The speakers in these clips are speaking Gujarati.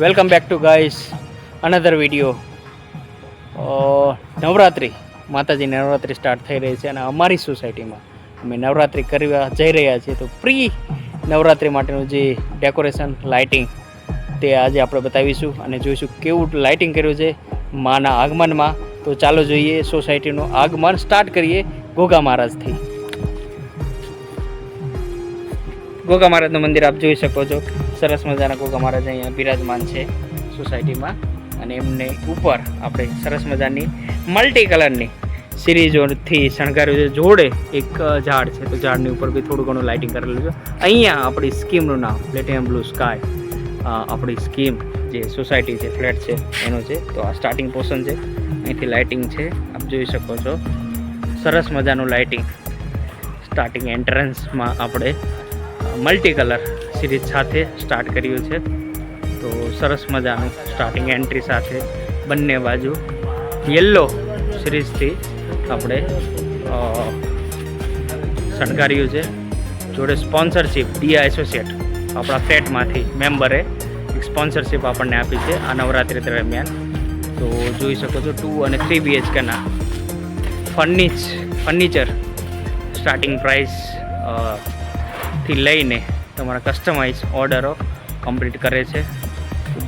Welcome back to guys another video Navratri માતાજીની નવરાત્રિ સ્ટાર્ટ થઈ રહી છે અને અમારી સોસાયટીમાં અમે નવરાત્રિ કરવા જઈ રહ્યા છીએ. તો પ્રી નવરાત્રિ માટેનું જે ડેકોરેશન લાઇટિંગ તે આજે આપણે બતાવીશું અને જોઈશું કેવું લાઇટિંગ કર્યું છે માના આગમનમાં. તો ચાલો જોઈએ સોસાયટીનું આગમન સ્ટાર્ટ કરીએ ગોગા મહારાજથી. ગોગા મહારાજનું મંદિર આપ જોઈ શકો છો. સરસ મજાના કોક અમારા જે અહીંયા બિરાજમાન છે સોસાયટીમાં. અને એમને ઉપર આપણે સરસ મજાની મલ્ટી કલરની સિરીઝોથી શણગાર્યું છે. જોડે એક ઝાડ છે, તો ઝાડની ઉપર બી થોડું ઘણું લાઇટિંગ કરેલું છે. અહીંયા આપણી સ્કીમનું નામ પ્લેટિયમ બ્લુ સ્કાય આપણી સ્કીમ જે સોસાયટી છે, ફ્લેટ છે, એનો છે. તો આ સ્ટાર્ટિંગ પોર્શન છે. અહીંથી લાઇટિંગ છે. આપ જોઈ શકો છો. સરસ મજાનું લાઇટિંગ સ્ટાર્ટિંગ એન્ટ્રન્સમાં આપણે મલ્ટી કલર સિરીઝ સાથે સ્ટાર્ટ કર્યું છે. તો સરસ મજાનું સ્ટાર્ટિંગ એન્ટ્રી સાથે બંને બાજુ યલો સિરીઝથી આપણે શણગાર્યું છે. જોડે સ્પોન્સરશિપ ડીઆ એસોસિએટ આપણા ફ્લેટમાંથી મેમ્બરે એક સ્પોન્સરશિપ આપણને આપી છે આ નવરાત્રિ દરમિયાન. તો જોઈ શકો છો ટુ અને થ્રી બીએચકેના ફર્નિચ ફર્નિચર સ્ટાર્ટિંગ પ્રાઇસથી લઈને તમારા કસ્ટમાઇઝ ઓર્ડરો કમ્પ્લીટ કરે છે.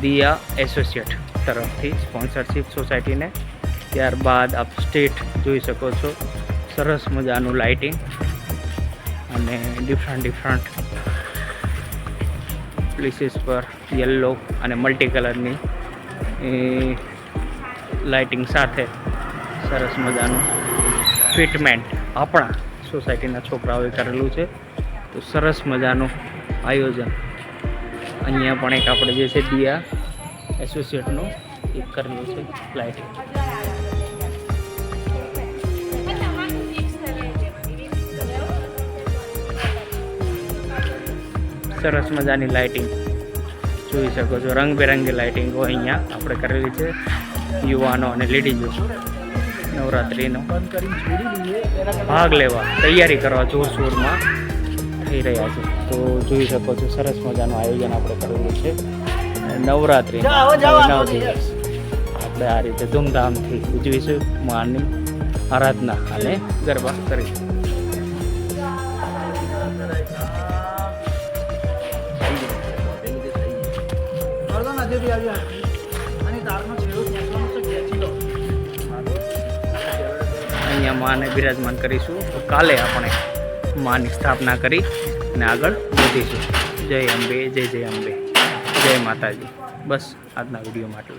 દિયા એસોસિએટ તરફથી સ્પોન્સરશિપ સોસાયટીને ત્યારબાદ આપ સ્ટેટ જોઈ શકો છો. સરસ મજાનું લાઇટિંગ અને ડિફરન્ટ ડિફરન્ટ પ્લેસીસ પર યલો અને મલ્ટી કલરની લાઇટિંગ સાથે સરસ મજાનું ફિટમેન્ટ આપણા સોસાયટીના છોકરાઓએ કરેલું છે. તો સરસ મજાનું આયોજન. અહીંયા પણ એક આપણે જે છે દિયા એસોસિએટનું એક કરેલું છે લાઇટિંગ સરસ મજાની લાઇટિંગ જોઈ શકો છો, રંગબેરંગી લાઇટિંગો અહીંયા. આપણે કરેલી છે યુવાનો અને લેડીઝો નવરાત્રિનો. ભાગ લેવા, તૈયારી કરવા જોરશોરમાં થઈ રહ્યા છે. તો જોઈ શકો છો સરસ મજાનું આયોજન આપણે કરેલું છે. નવરાત્રિ નવ દિવસ. આપણે આ રીતે ધૂમધામથી ઉજવીશું માની આરાધના અને ગરબા કરીશું. અહીંયા માને બિરાજમાન કરીશું. કાલે આપણે માની સ્થાપના કરી અને આગળ વધીશું. જય અંબે, જય જય અંબે. જય માતાજી. બસ આજના વીડિયો માટે